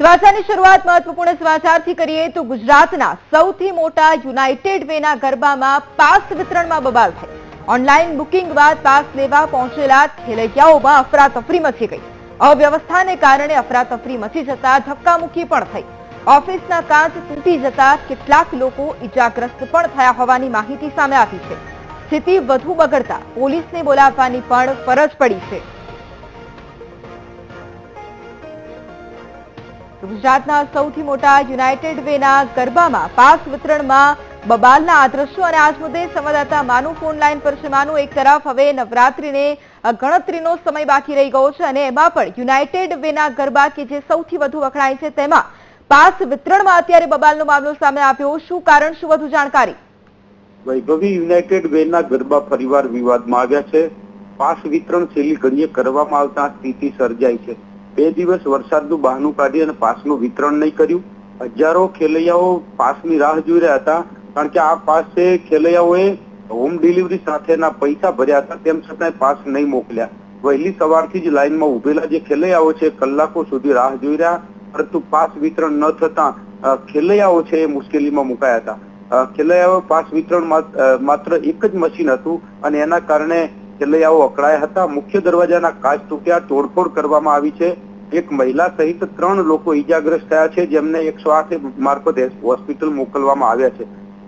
સમાચારની શરૂઆત મહત્વપૂર્ણ સમાચારથી કરીએ તો ગુજરાતના સૌથી મોટા યુનાઇટેડ વેના ગરબામાં પાસ વિતરણમાં બબાલ થઈ ઓનલાઈન બુકિંગ બાદ પાસ લેવા પહોંચેલા ખેલૈયાઓમાં અફરાતફરી મચી ગઈ. અવ્યવસ્થાને કારણે અફરાતફરી મચી જતા ધક્કામુક્કી પણ થઈ. ઓફિસના કાચ તૂટી જતા કેટલાક લોકો ઈજાગ્રસ્ત પણ થયા હોવાની માહિતી સામે આવી છે. સ્થિતિ વધુ બગડતા પોલીસને બોલાવવાની પણ ફરજ પડી છે. ગુજરાતના સૌથી મોટા યુનાઇટેડ વેના ગરબામાં પાસ વિતરણમાં બબાલના આ અને આજ મુદ્દે સંવાદદાતા માનુ ફોન પર છે. માનુ, એક તરફ હવે નવરાત્રીને ગણતરીનો સમય બાકી રહી ગયો છે અને એમાં પણ યુનાઇટેડ વેના ગરબા કે જે સૌથી વધુ વખણાય છે તેમાં પાસ વિતરણમાં અત્યારે બબાલનો મામલો સામે આવ્યો. શું કારણ, શું વધુ જાણકારી? વૈભવી યુનાઇટેડ વેના ગરબા ફરીવાર વિવાદમાં આવ્યા છે. પાસ વિતરણ છેલ્લી ઘડીએ કરવામાં આવતા સ્થિતિ સર્જાઈ છે. બે દિવસ વરસાદનું બહાનું કાઢી અને પાસનું વિતરણ નહીં કર્યું. હજારો ખેલૈયાઓ પાસની રાહ જોઈ રહ્યા હતા, કારણ કે આ પાસ છે ખેલૈયાઓએ હોમ ડિલિવરી સાથેના પૈસા ભર્યા હતા, તેમ છતાંય પાસ નહીં મોકલ્યા. વહેલી સવારથી જ લાઇનમાં ઉભેલા જે ખેલૈયાઓ છે, કલાકો સુધી રાહ જોઈ રહ્યા, પરંતુ પાસ વિતરણ ન થતા ખેલૈયાઓ છે એ મુશ્કેલીમાં મુકાયા હતા. ખેલૈયાઓ પાસ વિતરણ માત- માત્ર એક જ મશીન હતું અને એના કારણે ખેલૈયાઓ અકળાયા હતા. મુખ્ય દરવાજાના કાચ તૂટ્યા. તોડફોડ કરવામાં આવી છે. એક મહિલા સહિત ત્રણ લોકો ઈજાગ્રસ્ત થયા છે, જેમને એકસો આઠ મારફતે હોસ્પિટલ મોકલવામાં આવ્યા છે.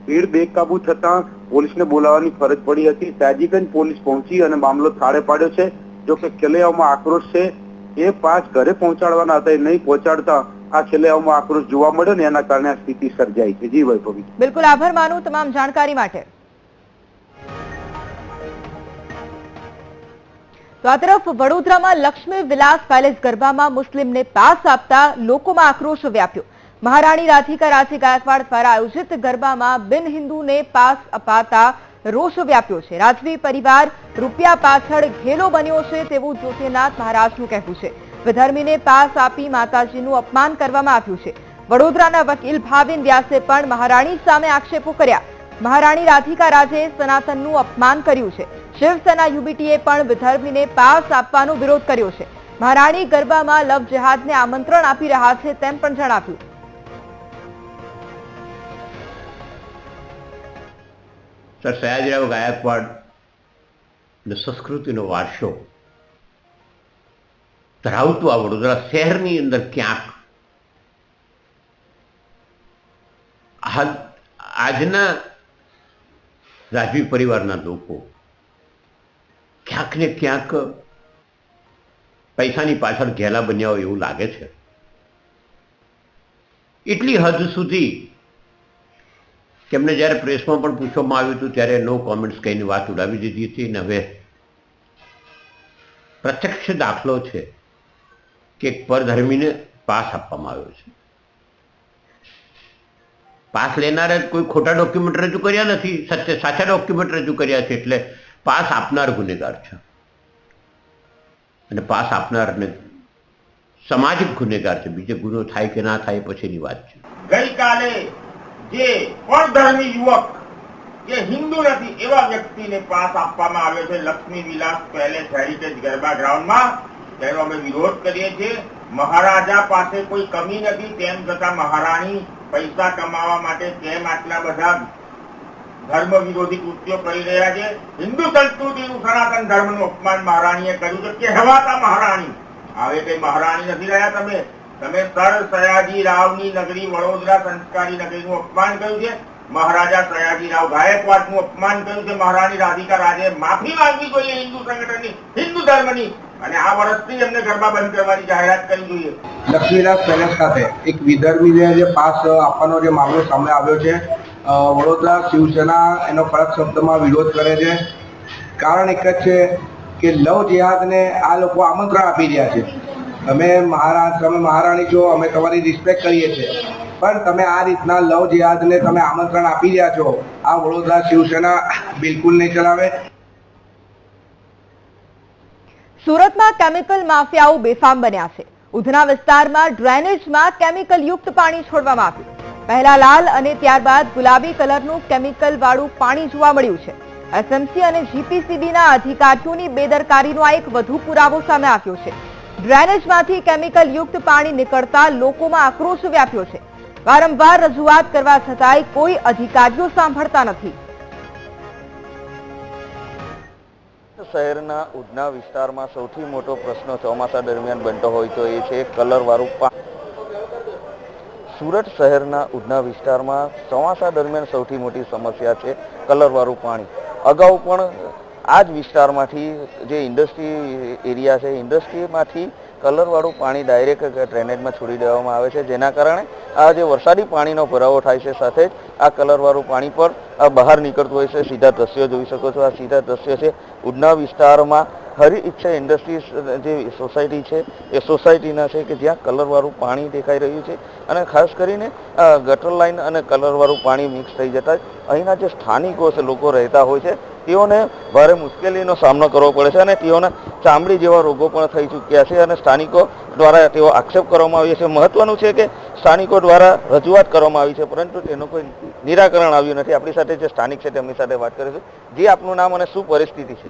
ભીડ બેકાબુ થતા પોલીસને બોલાવવાની ફરજ પડી હતી. સાજીગંજ પોલીસ પહોંચી અને મામલો થાળે પાડ્યો છે. જો કે ખેલૈયાઓમાં આક્રોશ છે. એ પાંચ ઘરે પહોંચાડવાના હતા. એ નહીં પહોંચાડતા આ ખેલૈયાઓમાં આક્રોશ જોવા મળ્યો ને એના કારણે આ સ્થિતિ સર્જાઈ છે. જી વૈભવી. બિલકુલ આભાર માનું તમામ જાણકારી માટે. તો આ તરફ વડોદરામાં લક્ષ્મી વિલાસ પેલેસ ગરબામાં મુસ્લિમને પાસ આપતા લોકોમાં આક્રોશ વ્યાપ્યો. મહારાણી રાધિકા રાજે ગાયકવાડ દ્વારા આયોજિત ગરબામાં બિન હિન્દુને પાસ અપાતા રોષ વ્યાપ્યો છે. રાજવી પરિવાર રૂપિયા પાછળ ઘેલો બન્યો છે તેવું જ્યોતિનાથ મહારાજનું કહેવું છે. વિધર્મીને પાસ આપી માતાજીનું અપમાન કરવામાં આવ્યું છે. વડોદરાના વકીલ ભાવિન વ્યાસે પણ મહારાણી સામે આક્ષેપો કર્યા. મહારાણી રાધિકા રાજે સનાતનનું અપમાન કર્યું છે. શિવસેના યુબીટીએ પણ વિધર્મીને પાસ આપવાનો વિરોધ કર્યો છે. મહારાણી ગરબામાં લવ જેહાદને આમંત્રણ આપી રહ્યા છે તેમ પણ જણાવ્યું. સર સયાજીરાવ ગાયકવાડ સંસ્કૃતિનો વારસો ધરાવતું આ વડોદરા શહેરની અંદર ક્યાંક આજના રાજવી પરિવારના લોકો ક્યાંક ને ક્યાંક પૈસાની પાછળ ઘેલા બન્યા હોય એવું લાગે છે. એટલી હદ સુધી તેમને જ્યારે પ્રેસમાં પણ પૂછવામાં આવ્યું હતું, ત્યારે નો કોમેન્ટ્સ કહીને વાત ઉડાવી દીધી હતી ને હવે પ્રત્યક્ષ દાખલો છે કે એક પરધર્મીને પાસ આપવામાં આવ્યો છે. પાસ લેનારે કોઈ ખોટા ડોક્યુમેન્ટ રજૂ કર્યા નથી, સત્ય સાચા ડોક્યુમેન્ટ રજૂ કર્યા છે એટલે પાસ આપનાર ગુનેગાર છે. અને પાસ આપનારને સામાજિક ગુનેગાર છે. બીજો ગુનો થાય કે ના થાય પછીની વાત છે. ગઈકાલે જે પરધર્મી યુવક જે હિન્દુ નથી, એવા વ્યક્તિને પાસ આપવામાં આવ્યો છે. લક્ષ્મી વિલાસ પેલેસ હેરિટેજ ગરબા ગ્રાઉન્ડમાં. તેનો અમે વિરોધ કરીએ છીએ. મહારાજા પાસે કોઈ કમી નથી. તેમ છતાં મહારાણી પૈસા કમાવા માટે કેમ આટલા બધા ધર્મ વિરોધી કૃત્યો કરી રહ્યા છે. હિન્દુ સંસ્કૃતિનું સનાતન ધર્મનું અપમાન મહારાણીએ કર્યું છે. કહેવાતા મહારાણી, હવે કઈ મહારાણી નથી રહ્યા તમે. તમે સર સયાજી રાવની નગરી, વડોદરા સંસ્કારી નગરીનું અપમાન કર્યું છે. મહારાજા સયાજી રાવ ગાયકવાડનું અપમાન કર્યું છે. મહારાણી રાધિકા રાજે માફી માંગવી જોઈએ હિન્દુ સંગઠનની, હિન્દુ ધર્મની. અને આ વર્ષથી એમને ગરબા બંધ કરવાની જાહેરાત કરવી જોઈએ. લક્ષ્મીનાથ પેલેસ ખાતે એક વિધર્મીને જે પાસ આપવાનો જે મામલો સામે આવ્યો છે. વડોદરા શિવસેના એનો કડક શબ્દમાં વિરોધ કરે છે. કારણ એક જ છે કે લવ જેહાદને આ લોકો આમંત્રણ આપી રહ્યા છે. તમે મહારા, તમે મહારાણી છો, અમે તમારી રિસ્પેક્ટ કરીએ છીએ. પણ તમે આ રીતના લવ જેહાદને તમે આમંત્રણ આપી રહ્યા છો, આ વડોદરા શિવસેના બિલકુલ નહીં ચલાવે. સુરતમાં કેમિકલ માફિયાઓ બેફામ બન્યા છે. ઉધના વિસ્તારમાં ડ્રેનેજમાં કેમિકલ યુક્ત પાણી છોડવામાં આવ્યું. પહેલા લાલ અને ત્યારબાદ ગુલાબી કલરનું કેમિકલ વાળું પાણી જોવા મળ્યું છે. એસએમસી અને જીપીસીબીના અધિકારીઓની બેદરકારીનો આ એક વધુ પુરાવો સામે આવ્યો છે. ડ્રેનેજમાંથી કેમિકલ યુક્ત પાણી નીકળતા લોકોમાં આક્રોશ વ્યાપ્યો છે. વારંવાર રજૂઆત કરવા છતાંય કોઈ અધિકારીઓ સાંભળતા નથી. શહેરના ઉધના વિસ્તારમાં સૌથી મોટો પ્રશ્ન ચોમાસા દરમિયાન બનતો હોય તો એ છે કલરવાળું પાણી સુરત શહેરના ઉધના વિસ્તારમાં ચોમાસા દરમિયાન સૌથી મોટી સમસ્યા છે કલરવાળું પાણી. અગાઉ પણ આ જ વિસ્તારમાંથી જે ઇન્ડસ્ટ્રી એરિયા છે, ઇન્ડસ્ટ્રીમાંથી કલરવાળું પાણી ડાયરેક્ટ ડ્રેનેજમાં છોડી દેવામાં આવે છે. જેના કારણે આ જે વરસાદી પાણીનો ભરાવો થાય છે સાથે જ આ કલરવાળું પાણી પર બહાર નીકળતું હોય છે. સીધા દ્રશ્યો જોઈ શકો છો. આ સીધા દ્રશ્યો છે ઉધના વિસ્તારમાં હરી ઈચ્છા ઇન્ડસ્ટ્રીઝ જે સોસાયટી છે, એ સોસાયટીના છે કે જ્યાં કલરવાળું પાણી દેખાઈ રહ્યું છે અને ખાસ કરીને ગટર લાઈન અને કલરવાળું પાણી મિક્સ થઈ જતા અહીંના જે સ્થાનિકો છે, લોકો રહેતા હોય છે, તેઓને ભારે મુશ્કેલીનો સામનો કરવો પડે છે અને તેઓને ચામડી જેવા રોગો પણ થઈ ચૂક્યા છે અને સ્થાનિકો દ્વારા તેઓ આક્ષેપ કરવામાં આવ્યો છે. મહત્વનું છે કે સ્થાનિકો દ્વારા રજૂઆત કરવામાં આવી છે, પરંતુ તેનું કોઈ નિરાકરણ આવ્યું નથી. આપણી સાથે જે સ્થાનિક છે, તેમની સાથે વાત કરીશું. જે, આપનું નામ અને શું પરિસ્થિતિ છે?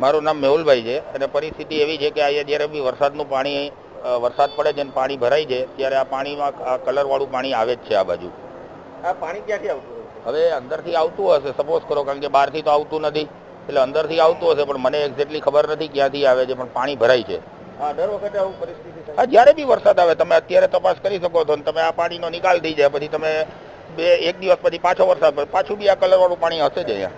મારું નામ મેહુલભાઈ છે અને પરિસ્થિતિ એવી છે કે અહીંયા જ્યારે બી વરસાદનું પાણી વરસાદ પડે છે અને પાણી ભરાય છે ત્યારે આ પાણીમાં કલર વાળું પાણી આવે જ છે આ બાજુ. આ પાણી ક્યાંથી આવતું હવે અંદરથી આવતું હશે સપોઝ કરો કારણ કે બહારથી તો આવતું નથી એટલે અંદરથી આવતું હશે પણ મને એક્ઝેક્ટલી ખબર નથી ક્યાંથી આવે છે પણ પાણી ભરાય છે. હા જ્યારે બી વરસાદ આવે તમે અત્યારે તપાસ કરી શકો છો તમે આ પાણીનો નિકાલ થઈ જાય પછી તમે બે એક દિવસ પછી પાછો વરસાદ પડે. પાછું બી આ કલર વાળું પાણી હશે જ અહીંયા.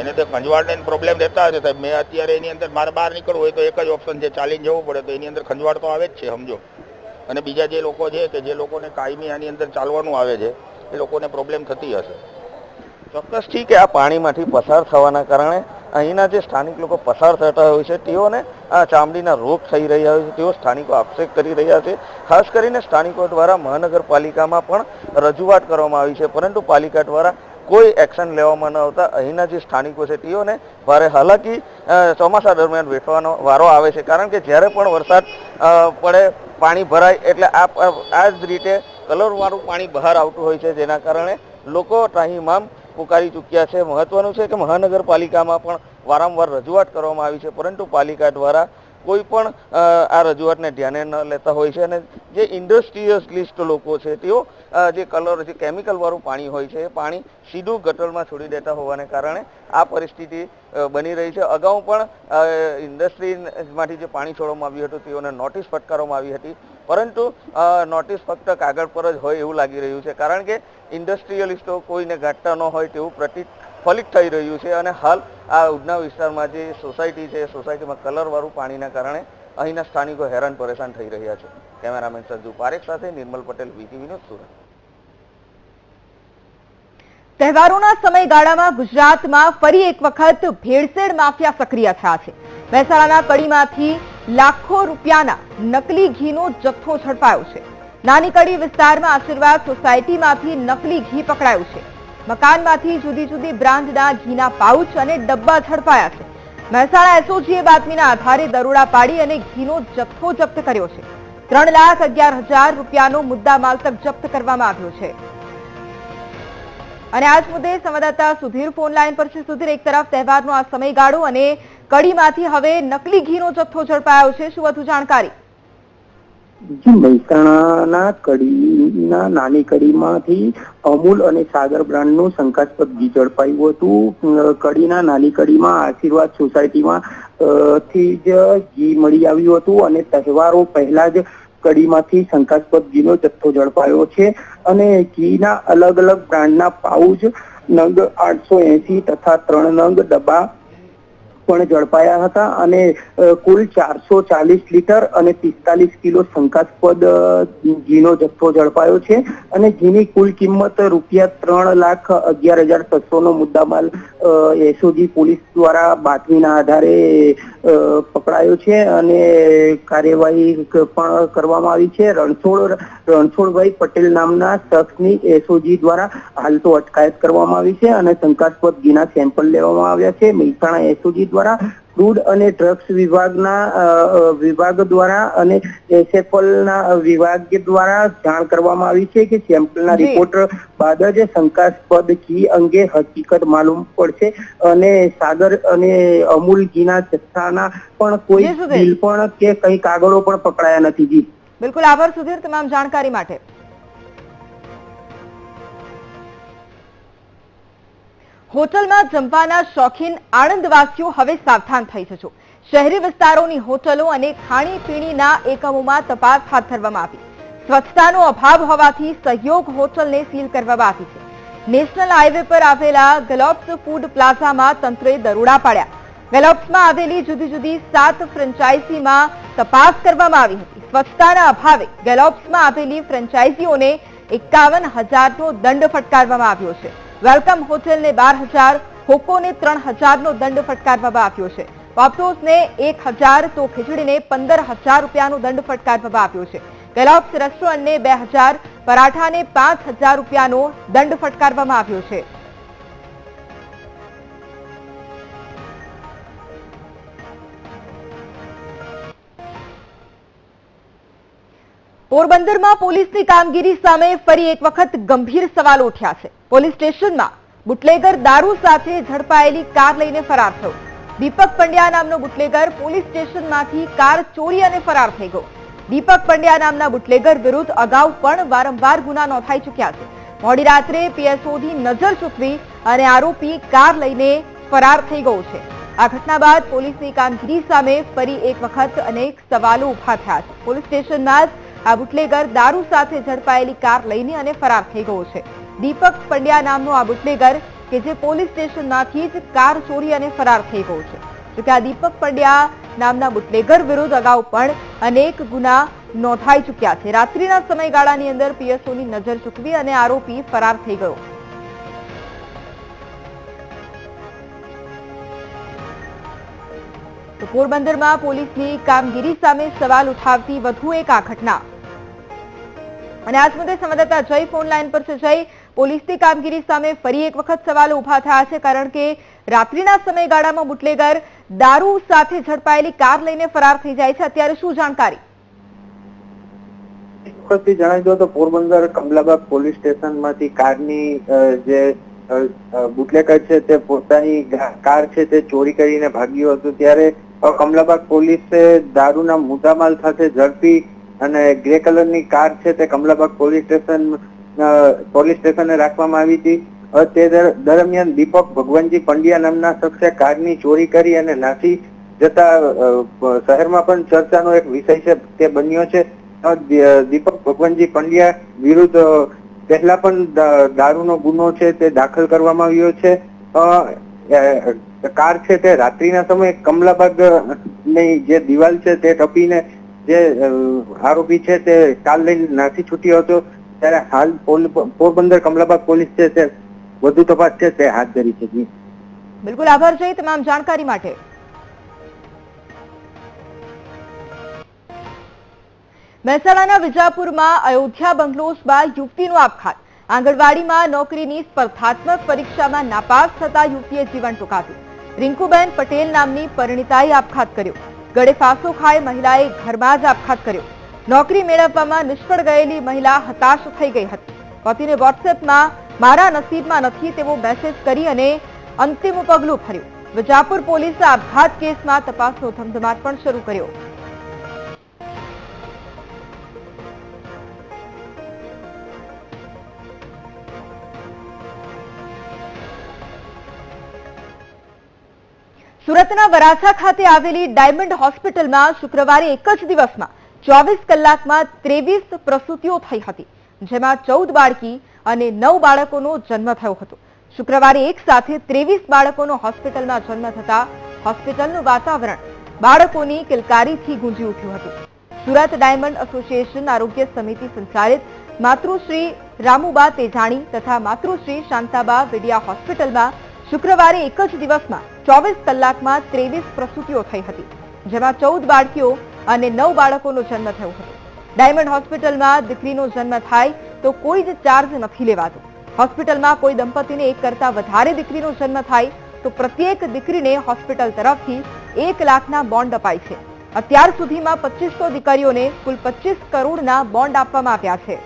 એને તો ખંજવાળને પ્રોબ્લેમ રહેતા હશે સાહેબ. મેં અત્યારે એની અંદર મારે બહાર નીકળવું હોય તો એક જ ઓપ્શન છે ચાલીને જવું પડે. તો એની અંદર ખંજવાળ તો આવે જ છે સમજો. અને બીજા જે લોકો છે કે જે લોકોને કાયમી આની અંદર ચાલવાનું આવે છે એ લોકોને પ્રોબ્લેમ થતી હશે. ચોક્કસ કે આ પાણીમાંથી પસાર થવાના કારણે અહીંના જે સ્થાનિક લોકો પસાર થતા હોય છે, તેઓને આ ચામડીના રોગ થઈ રહ્યા હોય છે, તેઓ સ્થાનિકો આક્ષેપ કરી રહ્યા છે. ખાસ કરીને સ્થાનિકો દ્વારા મહાનગરપાલિકામાં પણ રજૂઆત કરવામાં આવી છે, પરંતુ પાલિકા દ્વારા કોઈ એક્શન લેવામાં ન આવતા અહીંના જે સ્થાનિકો છે, તેઓને ભારે હાલાકી ચોમાસા દરમિયાન વેઠવાનો વારો આવે છે, કારણ કે જ્યારે પણ વરસાદ પડે, પાણી ભરાય, એટલે આ આ જ રીતે કલરવાળું પાણી બહાર આવતું હોય છે, જેના કારણે લોકો ત્રાહીમામ પુકારી ચૂક્યા છે. મહત્વનું છે કે મહાનગરપાલિકામાં પણ વારંવાર રજૂઆત કરવામાં આવી છે. પરંતુ પાલિકા દ્વારા કોઈ પણ આ રજૂઆતને ધ્યાને ન લેતા હોય છે અને જે ઇન્ડસ્ટ્રીયલિસ્ટ લોકો છે, તેઓ જે કલર, જે કેમિકલવાળું પાણી હોય છે, એ પાણી સીધું ગટરમાં છોડી દેતા હોવાને કારણે આ પરિસ્થિતિ બની રહી છે. અગાઉ પણ ઇન્ડસ્ટ્રીમાંથી જે પાણી છોડવામાં આવ્યું હતું, તેઓને નોટિસ ફટકારવામાં આવી હતી. પરંતુ નોટિસ ફક્ત કાગળ પર જ હોય એવું લાગી રહ્યું છે. કારણ કે ઇન્ડસ્ટ્રીયલિસ્ટો કોઈને ગાંઠતા ન હોય તેવું પ્રતીત ફલિત થઈ રહ્યું છે અને હાલ આ ઉધના વિસ્તારમાં જે સોસાયટી છે, સોસાયટીમાં કલરવાળું પાણીના કારણે અહીંના સ્થાનિકો હેરાન પરેશાન થઈ રહ્યા છે. કેમેરામેન સંજુ પારેખ સાથે નિર્મલ પટેલ, વીટીવી ન્યૂઝ સુરત. તહેવારોના સમયગાળામાં ગુજરાતમાં ફરી એક વખત ભેળસેળ માફિયા સક્રિય થયા છે. મહેસાણાના કડીમાંથી લાખો રૂપિયાના નકલી ઘીનો જથ્થો ઝડપાયો છે. નાની કડી વિસ્તારમાં આશીર્વાદ સોસાયટીમાંથી નકલી ઘી પકડાયું છે. મકાનમાંથી જુદી જુદી બ્રાન્ડના ઘીના પાઉચ અને ડબ્બા ઝડપાયા છે. મહેસાણા એસઓજીએ બાતમીના આધારે દરોડા પાડી અને ઘીનો જથ્થો જપ્ત કર્યો છે. ત્રણ લાખ અગિયાર હજાર રૂપિયાનો મુદ્દામાલ તક જપ્ત કરવામાં આવ્યો છે. અને આજ મુદ્દે સંવાદદાતા સુધીર ફોન પર છે. સુધીર, એક તરફ તહેવારનો આ સમયગાળો અને કડીમાંથી હવે નકલી ઘીનો જથ્થો ઝડપાયો છે. શું વધુ જાણકારી? જી મહેસાણાના કડીના નાની કડીમાંથી અમૂલ અને સાગર બ્રાન્ડનું શંકાસ્પદ ઘી ઝડપાયું હતું. કડીના નાની કડીમાં આશીર્વાદ સોસાયટીમાં થી જ ઘી મળી આવ્યું હતું અને તહેવારો પહેલા જ કડીમાંથી શંકાસ્પદ ઘીનો જથ્થો ઝડપાયો છે અને ઘીના અલગ અલગ બ્રાન્ડના પાઉચ નંગ આઠસો એસી તથા ત્રણ નંગ ડબ્બા પણ ઝડપાયા હતા અને કુલ ચારસો ચાલીસ લીટર અને પિસ્તાલીસ કિલો શંકાસ્પદ ઘીનો જથ્થો ઝડપાયો છે અને ઘીની કુલ કિંમત રૂપિયા ત્રણ લાખ અગિયાર હજાર છસો નો મુદ્દામાલ એસઓજી પોલીસ દ્વારા બાતમીના આધારે પકડાયો છે અને કાર્યવાહી પણ કરવામાં આવી છે. રણછોડ, રણછોડભાઈ પટેલ નામના શખ્સની એસઓજી દ્વારા હાલ તો અટકાયત કરવામાં આવી છે અને શંકાસ્પદ ઘીના સેમ્પલ લેવામાં આવ્યા છે. મહેસાણા એસઓજી દ્વારા ફૂડ અને ડ્રગ્સ વિભાગના વિભાગ દ્વારા અને એસએફએલના વિભાગ દ્વારા જાણ કરવામાં આવી છે કે સેમ્પલના. રિપોર્ટ બાદ જ શંકાસ્પદ ઘી અંગે હકીકત માલુમ પડશે અને સાગર અને અમૂલ ઘીના જથ્થાના પણ કોઈ બિલ પણ કે કઈ કાગળો પણ પકડાયા નથી જી. બિલકુલ આભાર સુધીર તમામ જાણકારી માટે. હોટલમાં જમવાના શોખીન આણંદવાસીઓ હવે સાવધાન થઈ જજો. શહેરી વિસ્તારોની હોટલો અને ખાણીપીણીના એકમોમાં તપાસ હાથ ધરવામાં આવી. સ્વચ્છતાનો અભાવ હોવાથી સહયોગ હોટલને સીલ કરવામાં આવી છે. નેશનલ હાઈવે પર આવેલા ગલોપ્સ ફૂડ પ્લાઝામાં તંત્રએ દરોડા પાડ્યા. ગલોપ્સમાં આવેલી જુદી જુદી સાત ફ્રેન્ચાઇઝીમાં તપાસ કરવામાં આવી હતી. સ્વચ્છતાના અભાવે ગેલોપ્સમાં આવેલી ફ્રેન્ચાઇઝીઓને એકાવન હજારનો દંડ ફટકારવામાં આવ્યો છે. વેલકમ હોટેલને બાર હજાર, હોકોને ત્રણ હજારનો દંડ ફટકારવામાં આવ્યો છે. પોપ્ટોસને એક હજાર તો ખીચડીને પંદર હજાર રૂપિયાનો દંડ ફટકારવામાં આવ્યો છે. ગેલોપ્સ રેસ્ટોરન્ટને બે હજાર, પરાઠાને પાંચ હજાર રૂપિયાનો દંડ ફટકારવામાં આવ્યો છે. પોરબંદરમાં પોલીસની કામગીરી સામે ફરી એક વખત ગંભીર સવાલ ઉઠ્યા છે. પોલીસ સ્ટેશનમાં બુટલેગર દારૂ સાથે ઝડપાયેલી કાર લઈને ફરાર થયો. દીપક પંડ્યા નામનો બુટલેગર પોલીસ સ્ટેશનમાંથી કાર ચોરી અને ફરાર થઈ ગયો. દીપક પંડ્યા નામના બુટલેગર વિરુદ્ધ અગાઉ પણ વારંવાર ગુના નોંધાઈ ચૂક્યા છે. મોડી રાત્રે પીએસઓની નજર ચૂકવી અને આરોપી કાર લઈને ફરાર થઈ ગયો છે. આ ઘટના બાદ પોલીસની કામગીરી સામે ફરી એક વખત અનેક સવાલો ઊભા થયા છે. પોલીસ સ્ટેશનમાં આ બુટલેગર દારૂ સાથે ઝડપાયેલી કાર લઈને અને ફરાર થઈ ગયો છે. દીપક પંડ્યા નામનો આ બુટલેગર કે જે પોલીસ સ્ટેશનમાંથી જ કાર ચોરી અને ફરાર થઈ ગયો છે. જોકે આ દીપક પંડ્યા નામના બુટલેગર વિરુદ્ધ અગાઉ પણ અનેક ગુના નોંધાઈ ચૂક્યા છે. રાત્રિના સમયગાળાની અંદર પીએસઓની નજર ચૂકવી અને આરોપી ફરાર થઈ ગયો. પોરબંદરમાં પોલીસની કામગીરી સામે સવાલ ઉઠાવતી વધુ એક આ ઘટના. અને આજ મુદ્દે સંવાદદાતા જય ફોન લાઈન પર છે. જય પોલીસની કામગીરી સામે ફરી એક વખત સવાલો ઊભા થયા છે કારણ કે રાત્રિના સમયગાળામાં બુટલેગર દારૂ સાથે ઝડપાયેલી કાર લઈને ફરાર થઈ જાય છે. અત્યારે શું જાણકારી? જણાવી દો તો પોરબંદર કમલાબાગ પોલીસ સ્ટેશનમાંથી કારની જે અ, છે તે પોતાની કાર છે તે ચોરી કરીને ભાગ્યું હતું. ત્યારે કમલાબાગ પોલીસે દારૂના મુદ્દામાલ સાથે ઝડપી અને ગ્રે કલરની કાર છે તે કમલાબાગ પોલીસ સ્ટેશન પોલીસ સ્ટેશને રાખવામાં આવી હતી. તે દરમિયાન દીપક ભગવાનજી પંડ્યા નામના શખ્સે કારની ચોરી કરી અને નાસી જતા શહેરમાં પણ ચર્ચાનો એક વિષય છે, તે બન્યો છે. દીપક ભગવાનજી પંડ્યા વિરુદ્ધ પહેલા પણ દારૂનો ગુનો છે તે દાખલ કરવામાં આવ્યો છે. કાર છે તે રાત્રિના સમયે કમલાબાગની જે દિવાલ છે તે ટપીને જે આરોપી છે તે કાર લઈને નાસી છૂટ્યો હતો. ત્યારે હાલ પોરબંદર કમલાબાગ પોલીસ છે તે વધુ તપાસ છે તે હાથ ધરી છે. બિલકુલ આભાર છે તમામ જાણકારી માટે. મહેસાણાના વિજાપુરમાં અયોધ્યા બંગલોસમાં યુવતીનો આપઘાત. આંગણવાડીમાં નોકરીની સ્પર્ધાત્મક પરીક્ષામાં નાપાસ થતા યુવતીએ જીવન ટૂંકાવ્યું. રિંકુબેન પટેલ નામની પરિણીતાએ આપઘાત કર્યો. ગળે ફાંસો ખાઈ મહિલાએ ઘરમાં જ આપઘાત કર્યો. નોકરી મેળવવામાં નિષ્ફળ ગયેલી મહિલા હતાશ થઈ ગઈ હતી. પતિને વોટ્સએપમાં મારા નસીબમાં નથી તેવો મેસેજ કરી અને અંતિમ પગલું ભર્યું. વિજાપુર પોલીસે આપઘાત કેસમાં તપાસનો ધમધમાટ પણ શરૂ કર્યો. સુરતના વરાછા ખાતે આવેલી ડાયમંડ હોસ્પિટલમાં શુક્રવારે એક જ દિવસમાં ચોવીસ કલાકમાં ત્રેવીસ પ્રસૂતિઓ થઈ હતી, જેમાં ચૌદ બાળકી અને નવ બાળકોનો જન્મ થયો હતો. શુક્રવારે એક સાથે ત્રેવીસ બાળકોનો હોસ્પિટલમાં જન્મ થતા હોસ્પિટલનું વાતાવરણ બાળકોની કિલકારીથી ગુંજી ઉઠ્યું હતું. સુરત ડાયમંડ એસોસિએશન આરોગ્ય સમિતિ સંચાલિત માતૃશ્રી રામુબા તેજાણી તથા માતૃશ્રી શાંતાબા વિડિયા હોસ્પિટલમાં શુક્રવારે એક જ દિવસમાં ચોવીસ કલાકમાં ત્રેવીસ પ્રસૂતિઓ થઈ હતી, જેમાં ચૌદ બાળકીઓ અને નવ બાળકોનો જન્મ થયો હતો. ડાયમંડ હોસ્પિટલમાં દીકરીનો જન્મ થાય તો કોઈ જ ચાર્જ નથી લેવાતો. હોસ્પિટલમાં કોઈ દંપતીને એક કરતા વધારે દીકરીનો જન્મ થાય તો પ્રત્યેક દીકરીને હોસ્પિટલ તરફથી એક લાખના બોન્ડ અપાય છે. અત્યાર સુધીમાં પચીસો દીકરીઓને કુલ પચીસ કરોડના બોન્ડ આપવામાં આવ્યા છે.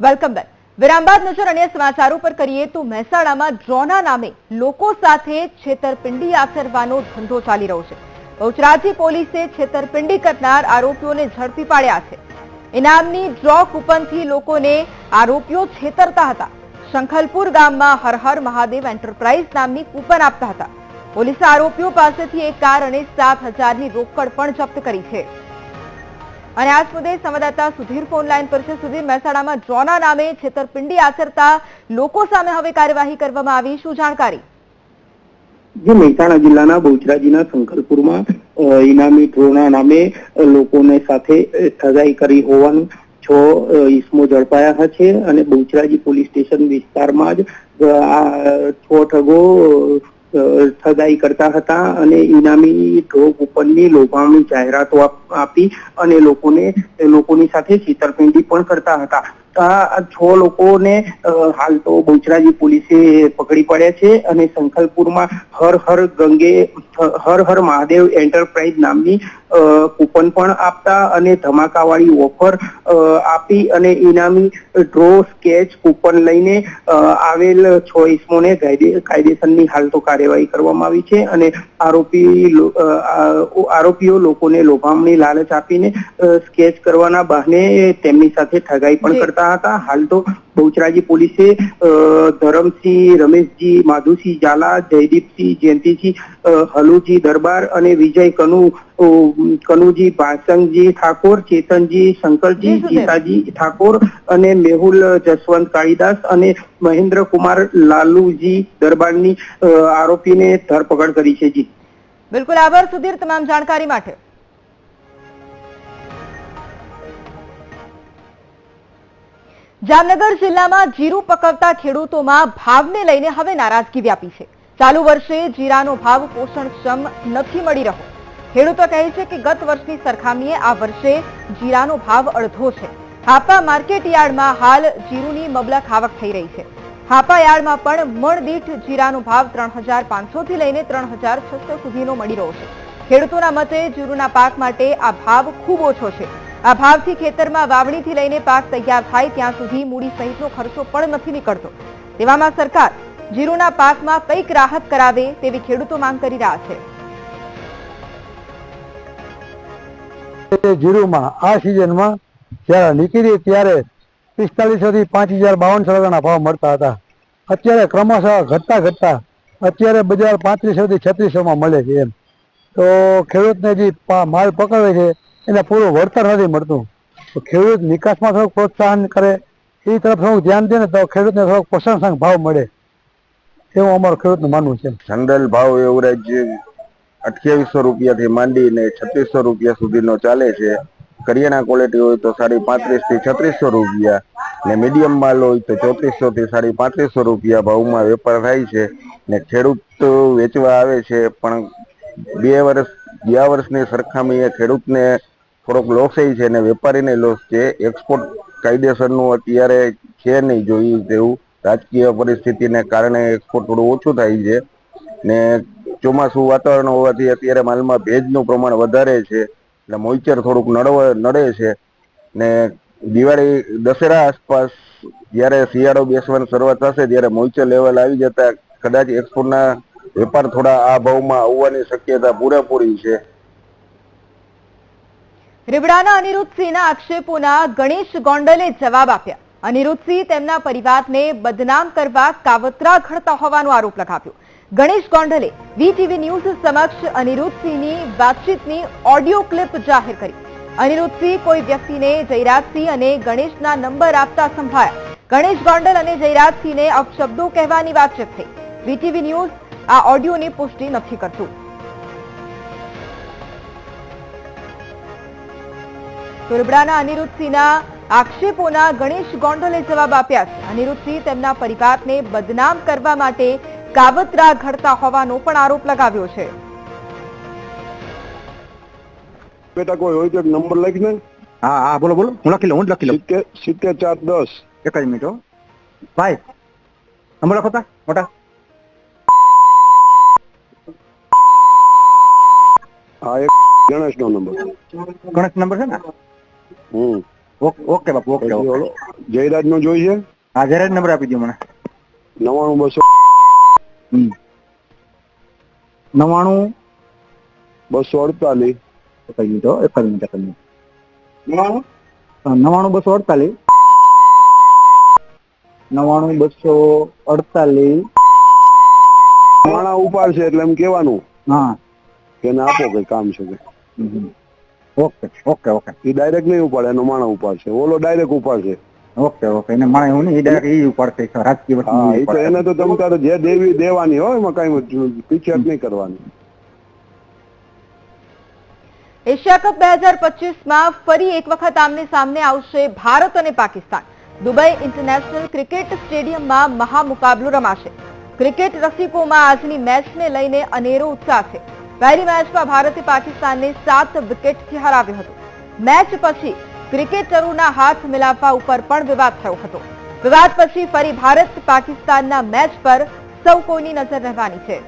વેલકમ બેક વિરામ નજર અન્ય સમાચારો પર કરીએ તો મહેસાણામાં ડ્રોના નામે લોકો સાથે છેતરપિંડી આચરવાનો ધંધો ચાલી રહ્યો છે. બહુચરાજી પોલીસે છેતરપિંડી કરનાર આરોપીઓને ઝડપી પાડ્યા છે. ઇનામની ડ્રો કૂપનથી લોકોને આરોપીઓ છેતરતા હતા. શંખલપુર ગામમાં હરહર હર મહાદેવ એન્ટરપ્રાઇઝ નામની કૂપન આપતા હતા. પોલીસે આરોપીઓ પાસેથી એક કાર અને સાત હજારની રોકડ પણ જપ્ત કરી છે. અને આજ મુદ્દે સંવાદદાતા સુધીર ફોન પર છે. સુધીર મહેસાણામાં જોના નામે છેતરપિંડી આચરતા લોકો સામે હવે કાર્યવાહી કરવામાં આવી. શું જાણકારી? જે મહેસાણા જિલ્લાના બહુચરાજીના સંકલપુરમાં ઇનામી ડ્રોના નામે લોકોને સાથે સગાઈ કરી હોવાનું છ અ, ઈસમો ઝડપાયા છે અને બહુચરાજી પોલીસ સ્ટેશન વિસ્તારમાં જ આ છ ઠગો ઠગાઈ કરતા હતા અને ઇનામી ઢોક ઉપરની લોભામણી જાહેરાતો આપી અને લોકોને, લોકોની સાથે છેતરપિંડી પણ કરતા હતા. આ છ લોકોને હાલ તો બહુચરાજી પોલીસે પકડી પડ્યા છે અને સંખલપુરમાં હર હર ગંગે હર હર મહાદેવ એન્ટરપ્રાઇઝ નામની કૂપન પણ આપતા અને ધમાકાવાળી ઓફર આપી અને ઇનામી ડ્રો સ્કેચ કૂપન લઈને આવેલ છ ઇસમોને કાયદે કાયદેસરની હાલ તો કાર્યવાહી કરવામાં આવી છે અને આરોપી આરોપીઓ લોકોને લોભામણી લાલચ આપીને સ્કેચ કરવાના બહાને તેમની સાથે ઠગાઈ પણ જી. કરતા હતા. હાલ તો બહુચરાજી પોલીસે ધરમસિંહ રમેશજી માધુસિંહ ઝાલા જયદીપસિંહ જયંતિસિંહ હલુજી દરબાર અને વિજય કનુ કનુજી ભાસંગજી ઠાકોર ચેતનજી શંકરજી ગીતાજી ઠાકોર અને મેહુલ જસવંત કાળીદાસ અને મહેન્દ્ર કુમાર લાલુજી દરબારની આરોપીને ધરપકડ કરી છે જી. બિલકુલ આભાર સુધીર તમામ જાણકારી માટે. જામનગર જિલ્લામાં જીરું પકવતા ખેડૂતોમાં ભાવને લઈને હવે નારાજગી વ્યાપી છે. ચાલુ વર્ષે જીરાનો ભાવ પોષણક્ષમ નથી મળી રહ્યો. ખેડૂતો કહે છે કે ગત વર્ષની સરખામણીએ આ વર્ષે જીરાનો ભાવ અડધો છે. હાપા માર્કેટ યાર્ડમાં હાલ જીરુની મબલક આવક થઈ રહી છે. હાપા યાર્ડમાં પણ મણ દીઠ જીરાનો ભાવ ત્રણ હજાર પાંચસોથી લઈને ત્રણ હજાર છસો સુધીનો મળી રહ્યો છે. ખેડૂતોના મતે જીરુના પાક માટે આ ભાવ ખૂબ ઓછો છે. આ ખેતરમાં વાવણીથી લઈને પાક તૈયાર થાય ત્યાં સુધી મૂડી સહિતનો ખર્ચો પણ નથી નીકળતો. તેવામાં સરકાર જીરુના પાકમાં કંઈક રાહત કરાવે તેવી ખેડૂતો માંગ કરી રહ્યા છે. જીરુમાં આ સિઝનમાં જ્યારે નીકળી ત્યારે પિસ્તાલીસો થી પાંચ હજાર બાવન રૂપિયાના ભાવ મળતા હતા. અત્યારે ક્રમશઃ ઘટતા ઘટતા અત્યારે બજાર પાંત્રીસો થી છત્રીસો માં મળે છે એમ. તો ખેડૂતને જે માલ પકવે છે એને પૂરું વળતર નથી મળતું. તો ખેડૂત નિકાસમાં થોડુંક પ્રોત્સાહન કરે, એ તરફ થોડુંક ધ્યાન દે ને તો ખેડૂતને થોડોક પોષણક્ષમ ભાવ મળે. એવું અમારું ખેડૂતનું માનવું છે. જનરલ ભાવ એવરેજ અઠ્યાવીસો રૂપિયાથી માંડીને છત્રીસો રૂપિયા સુધીનો ચાલે છે. કરિયાણા ક્વોલિટી હોય તો સાડી પાંત્રીસથી છત્રીસો રૂપિયા ને મીડિયમ માલ હોય તો ચોત્રીસો થી સાડી પાંત્રીસો રૂપિયા ભાવમાં વેપાર થાય છે ને ખેડૂત વેચવા આવે છે, પણ બે વર્ષ, ગયા વર્ષની સરખામણીએ ખેડૂતને થોડોક લોસ એ છે ને વેપારીને લોસ છે. એક્સપોર્ટ કાયદેસરનું અત્યારે છે નહીં જોયું તેવું. રાજકીય પરિસ્થિતિને કારણે એક્સપોર્ટ થોડું ઓછું થાય છે. ને ચોમાસું વાતાવરણ હોવાથી અત્યારે માલમાં ભેજનું પ્રમાણ વધારે છે. એટલે મોઈચર થોડુંક નડવ, નડે છે. ને દિવાળી દશેરા આસપાસ જ્યારે શિયાળો બેસવાની શરૂઆત થશે ત્યારે મોઈચર લેવલ આવી જતા કદાચ એક્સપોર્ટના વેપાર થોડા આ ભાવમાં આવવાની શક્યતા પૂરેપૂરી છે. રીબડાના અનિરુદ્ધસિંહના આક્ષેપોના ગણેશ ગોંડલે જવાબ આપ્યા. અનિરુદ્ધસિંહ તેમના પરિવારને બદનામ કરવા કાવતરા ઘડતા હોવાનો આરોપ લગાવ્યો. ગણેશ ગોંડલે વીટીવી ન્યૂઝ સમક્ષ અનિરુદ્ધસિંહની વાતચીતની ઓડિયો ક્લિપ જાહેર કરી. અનિરુદ્ધસિંહ કોઈ વ્યક્તિને જયરાજસિંહ અને ગણેશના નંબર આપતા સંભાળ્યા. ગણેશ ગોંડલ અને જયરાજસિંહને અપશબ્દો કહેવાની વાતચીત થઈ. વીટીવી ન્યૂઝ આ ઓડિયોની પુષ્ટિ નથી કરતું. તો રૂબડાના અનિરુદ્ધસિંહના આક્ષેપોના ગણેશ ગોંડલે જવાબ આપ્યા છે. અનિરુદ્ધસિંહ તેમના પરિવારને બદનામ કરવા માટે કાવતરા ઘડતા હોવાનો પણ આરોપ લગાવ્યો છે. બેટા કોઈ હોય તો નંબર લખી હા હા બોલો બોલો. હું લખી લઉં હું લખી લો સિત્તેર ચાર દસ. એક જ મિનિટ ભાઈ નંબર લખો તા મોટા. હા એક ગણેશ નો નંબર. ગણેશ નંબર છે ને? હમ. Okay Bapu okay okay. Jayraj નો જોઈ છે? હા જયરાજ નંબર આપી દો મને. નવાણું બસો. નવાણું? બસો અડતાલીસ. એક મિનિટ એક મિનિટ એક મિનિટ. નવાણું? નવાણું બસો અડતાલીસ. નવાણું બસો અડતાલીસ. માણા ઉપાડશે એટલે એમ કેવાનું હા. કે આપો કઈ કામ છે કે. ઓકે ઓકે ઓકે એ ડાયરેક્ટ નહીં ઉપાડે એનો માણા ઉપાડશે. ઓલો ડાયરેક્ટ ઉપાડશે. ઓકે ઓકે એને માણે એવું નહીં ડાયરેક્ટ એ ઉપાડશે રાજકીય વસ્તુ એ તો એને તો તમ તારે જે દેવી દેવાની હોય એમાં કઈ પીછેટ નહીં કરવાની. એશિયા કપ બે હજાર પચીસમાં ફરી એક વખત આમને સામને આવશે ભારત અને પાકિસ્તાન. દુબઈ ઇન્ટરનેશનલ ક્રિકેટ સ્ટેડિયમમાં મહામુકાબલો રમાશે. ક્રિકેટ રસિકોમાં આજની મેચને લઈને અનેરો ઉત્સાહ છે. પહેલી મેચમાં ભારતે પાકિસ્તાનને સાત વિકેટથી હરાવ્યું હતું. મેચ પછી ક્રિકેટરોના હાથ મિલાવવા ઉપર પણ વિવાદ થયો હતો. વિવાદ પછી ફરી ભારત પાકિસ્તાનના મેચ પર સૌ કોઈની નજર રહેવાની છે.